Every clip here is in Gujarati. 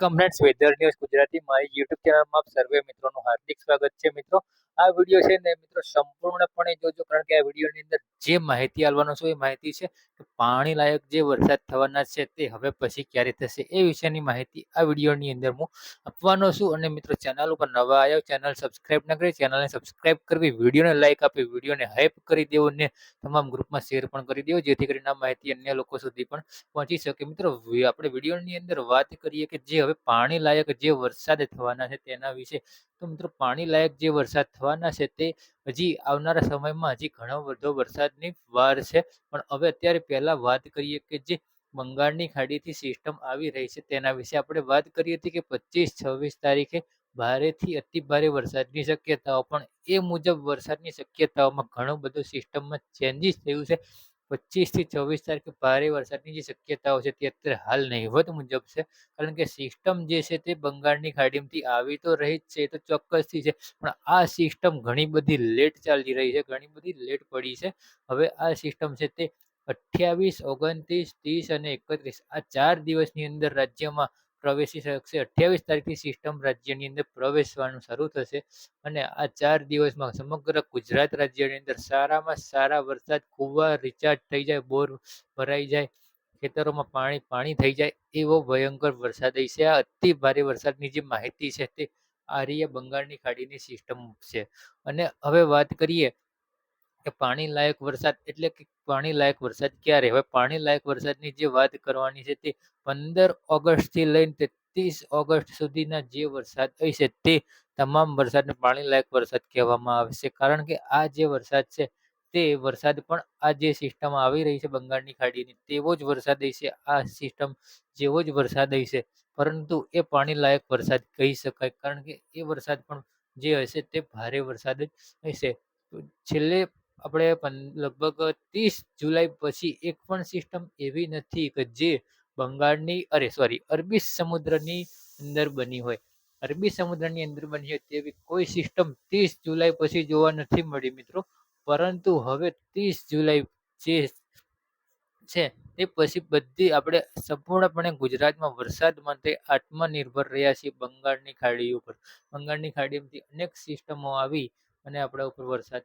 કમ્પ્લેટ્સ વેધર ન્યૂઝ ગુજરાતી મારી યુટ્યુબ ચેનલમાં આપ સર્વે મિત્રોનું હાર્દિક સ્વાગત છે મિત્રો. આ વીડિયો છે ને મિત્રો સંપૂર્ણપણે જોજો, કારણ કે આ વિડીયોની અંદર જે માહિતી આવવાનો છે, એ માહિતી છે કે પાણી લાયક જે વરસાદ થવાના છે તે હવે પછી ક્યારે થશે એ વિશેની માહિતી આ વિડીયોની અંદર હું આપવાનો છું. અને મિત્રો ચેનલ ઉપર નવા આવ્યો ચેનલ સબસ્ક્રાઇબ ન કરી ચેનલને સબસ્ક્રાઈબ કરવી, વિડીયોને લાઇક આપી, વિડીયોને હાઇપ કરી દેવો ને તમામ ગ્રુપમાં શેર પણ કરી દેવો, જેથી કરીને આ માહિતી અન્ય લોકો સુધી પણ પહોંચી શકે. મિત્રો આપણે વિડીયોની અંદર વાત કરીએ કે જે હવે પાણી લાયક જે વરસાદ થવાના છે તેના વિશે તો મિત્રો પાણી લાયક જે વરસાદ થવાના છે તે હજી આવનારા સમયમાં હજી ઘણો બધો વરસાદની વાર છે. પણ હવે અત્યારે પહેલા વાત કરીએ કે જે બંગાળની ખાડીથી સિસ્ટમ આવી રહી છે તેના વિશે આપણે વાત કરી હતી કે પચીસ છવ્વીસ તારીખે ભારેથી અતિ ભારે વરસાદની શક્યતાઓ. પણ એ મુજબ વરસાદની શક્યતાઓમાં ઘણું બધું સિસ્ટમમાં ચેન્જીસ થયું છે. પચીસથી છવ્વીસ તારીખે ભારે વરસાદની જે શક્યતાઓ છે, તે અત્યારે હાલ નહીવત મુજબ છે, કારણ કે સિસ્ટમ જે છે, તે બંગાળની ખાડીમાંથી આવી તો રહી જ છે તો ચોક્કસથી છે, પણ આ સિસ્ટમ ઘણી બધી લેટ ચાલી રહી છે, ઘણી બધી લેટ પડી છે. હવે આ સિસ્ટમ છે, તે અઠ્યાવીસ, ઓગણત્રીસ, ત્રીસ અને એકત્રીસ, આ ચાર દિવસની અંદર રાજ્યમાં પ્રવેશી શકશે અઠ્યાવીસ તારીખથી સિસ્ટમ રાજ્યની અંદર પ્રવેશવાનું શરૂ થશે અને આ ચાર દિવસમાં સમગ્ર ગુજરાત રાજ્યની અંદર સારામાં સારા વરસાદ, કુવા રિચાર્જ થઈ જાય, બોર ભરાઈ જાય, ખેતરોમાં પાણી પાણી થઈ જાય એવો ભયંકર વરસાદ છે. આ અતિ ભારે વરસાદની જે માહિતી છે તે આર્ય બંગાળની ખાડીની સિસ્ટમ છે. અને હવે વાત કરીએ કે પાણી લાયક વરસાદ એટલે કે પાણી લાયક વરસાદ ક્યારે? હવે પાણી લાયક વરસાદની જે વાત કરવાની છે તે પંદર ઓગસ્ટથી લઈને તેત્રીસ ઓગસ્ટ સુધીના જે વરસાદ હશે તે તમામ વરસાદને પાણી લાયક વરસાદ કહેવામાં આવે છે. કારણ કે આ જે વરસાદ છે તે વરસાદ પણ આ જે સિસ્ટમ આવી રહી છે બંગાળની ખાડીની તેવો જ વરસાદ હશે આ સિસ્ટમ જેવો જ વરસાદ હશે પરંતુ એ પાણી લાયક વરસાદ કહી શકાય. કારણ કે એ વરસાદ પણ જે હશે તે ભારે વરસાદ જ હશે છેલ્લે આપણે લગભગ ત્રીસ જુલાઈ પછી એક પણ સિસ્ટમ એવી નથી કે જે બંગાળની, અરે સોરી અરબી સમુદ્રની અંદર બની હોય. અરબી સમુદ્રની અંદર બની હોય તેવી કોઈ સિસ્ટમ ત્રીસ જુલાઈ પછી જોવા નથી મળી મિત્રો. પરંતુ હવે ત્રીસ જુલાઈ જે છે તે પછી બધી આપણે સંપૂર્ણપણે ગુજરાતમાં વરસાદ માટે આત્મનિર્ભર રહ્યા છીએ બંગાળની ખાડી ઉપર બંગાળની ખાડીમાંથી અનેક સિસ્ટમો આવી અને આપણા ઉપર વરસાદ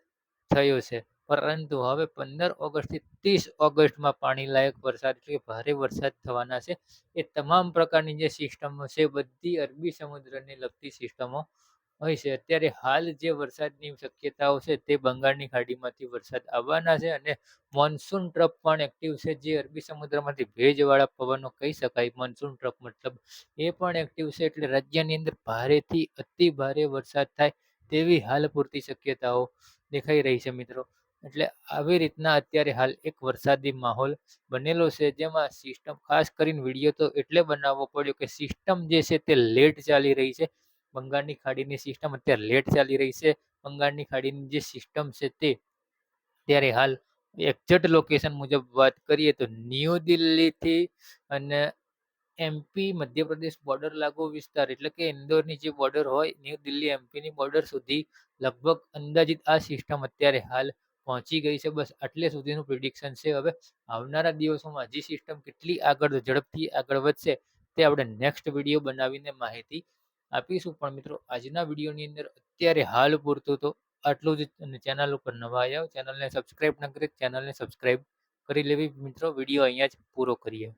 થયો છે. પરંતુ હવે પંદર ઓગસ્ટથી ત્રીસ ઓગસ્ટમાં પાણી લાયક વરસાદ એટલે ભારે વરસાદ થવાના છે. એ તમામ પ્રકારની જે સિસ્ટમો છે બધી અરબી સમુદ્રને લગતી સિસ્ટમો હોય છે. અત્યારે હાલ જે વરસાદની શક્યતાઓ છે તે બંગાળની ખાડીમાંથી વરસાદ આવવાના છે અને મોન્સૂન ટ્રફ પણ એક્ટિવ છે. જે અરબી સમુદ્રમાંથી ભેજવાળા પવનો કહી શકાય. મોન્સૂન ટ્રફ મતલબ એ પણ એક્ટિવ છે. એટલે રાજ્યની અંદર ભારેથી અતિ ભારે વરસાદ થાય તેવી હાલ પૂરતી શક્યતાઓ દેખાઈ રહી છે મિત્રો. એટલે આવી રીતના અત્યારે હાલ એક વરસાદી માહોલ બનેલો છે, જેમાં સિસ્ટમ ખાસ કરીને વીડિયો તો એટલે બનાવવો પડ્યો કે સિસ્ટમ જે છે તે લેટ ચાલી રહી છે. બંગાળની ખાડીની સિસ્ટમ અત્યારે લેટ ચાલી રહી છે. બંગાળની ખાડીની જે સિસ્ટમ છે તે ત્યારે હાલ એક્ઝેક્ટ લોકેશન મુજબ વાત કરીએ તો ન્યૂ દિલ્હીથી અને એમપી મધ્યપ્રદેશ બોર્ડર લાગુ વિસ્તાર એટલે કે ઇન્દોરની જે બોર્ડર હોય ન્યૂ દિલ્હી એમપીની બોર્ડર સુધી લગભગ અંદાજિત આ સિસ્ટમ અત્યારે હાલ પહોંચી ગઈ છે. બસ આટલે સુધીનું પ્રિડિક્શન છે. હવે આવનારા દિવસોમાં હજી સિસ્ટમ કેટલી આગળ ઝડપથી આગળ વધશે તે આપણે નેક્સ્ટ વીડિયો બનાવીને માહિતી આપીશું. પણ મિત્રો, આજના વિડીયોની અંદર અત્યારે હાલ પૂરતું તો આટલું જ. અને ચેનલ ઉપર નવા આવ્યા ચેનલને સબસ્ક્રાઈબ ન કરી ચેનલને સબસ્ક્રાઈબ કરી લેવી. મિત્રો, વીડિયો અહીંયા જ પૂરો કરીએ.